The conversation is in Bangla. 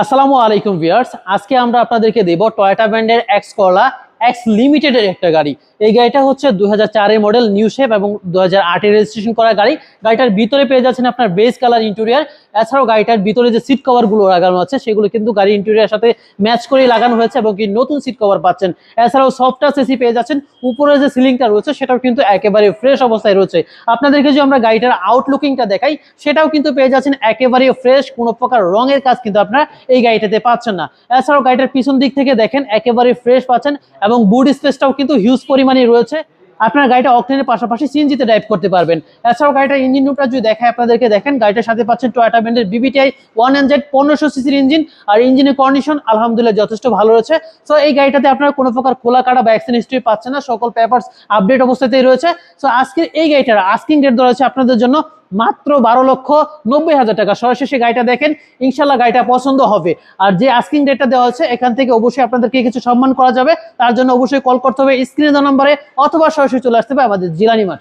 আসসালামু আলাইকুম ভিউয়ার্স। আজকে আমরা আপনাদেরকে দেব টয়টা ব্র্যান্ডের এক্স করলা এক্স লিমিটেডের একটা গাড়ি। এই গাড়িটা হচ্ছে দু হাজার মডেল নিউ শেপ এবং দু হাজার রেজিস্ট্রেশন করা গাড়ি। গাড়িটার ভিতরে পেয়ে যাচ্ছেন আপনার বেস কালার ইন্টেরিয়ার এছাড়াও গাড়িটার ভিতরে যে সিট কভারগুলো লাগানো আছে, সেগুলো কিন্তু গাড়ি ইন্টেরিয়ার সাথে ম্যাচ করে লাগানো হয়েছে এবং কি নতুন সিট কভার পাচ্ছেন। এছাড়াও সফট টাচ এসি পেয়ে যাচ্ছেন। উপরে যে সিলিংটা রয়েছে, সেটাও কিন্তু একেবারে ফ্রেশ অবস্থায় রয়েছে। আপনাদেরকে যদি আমরা গাড়িটার আউটলুকিংটা দেখাই, সেটাও কিন্তু পেয়ে যাচ্ছেন একেবারে ফ্রেশ কোনো প্রকার রঙের কাজ কিন্তু আপনারা এই গাড়িটাতে পাচ্ছেন না। এছাড়াও গাড়িটার পিছন দিক থেকে দেখেন, একেবারে ফ্রেশ পাচ্ছেন এবং বুট স্পেসটাও কিন্তু হিউজ পরিমাণে রয়েছে। আপনার গাড়িটা অকটেনের পাশাপাশি সিএনজিতে ড্রাইভ করতে পারবেন। এছাড়াও গাড়িটার ইঞ্জিন রুমটা যদি দেখায় আপনাদেরকে দেখেন, গাড়িটার সাথে পাচ্ছেন টয়োটা ব্র্যান্ডের বিবিটিআই ওয়ান এনজেড পনেরোশো সিসির ইঞ্জিন আর ইঞ্জিনের কন্ডিশন আলহামদুলিল্লাহ যথেষ্ট ভালো রয়েছে। সো এই গাড়িটাতে আপনার কোনো প্রকার খোলা কাটা বা অ্যাক্সিডেন্ট হিস্ট্রি পাচ্ছেন না। সকল পেপারস আপডেট অবস্থাতেই রয়েছে। সো আজকের এই গাড়িটার আস্কিং রেট হচ্ছে আপনাদের জন্য মাত্র বারো লক্ষ নব্বই হাজার টাকা। সরাসরি গাড়িটা দেখেন, ইনশাল্লাহ গাড়িটা পছন্দ হবে। আর যে আস্কিং রেটটা দেওয়া হচ্ছে এখান থেকে অবশ্যই আপনাদেরকে কিছু সম্মান করা যাবে, তার জন্য অবশ্যই কল করতে হবে স্ক্রিনে দেওয়া নম্বরে, অথবা সরাসরি চলে আসতে হবে আমাদের জিলানি মাঠ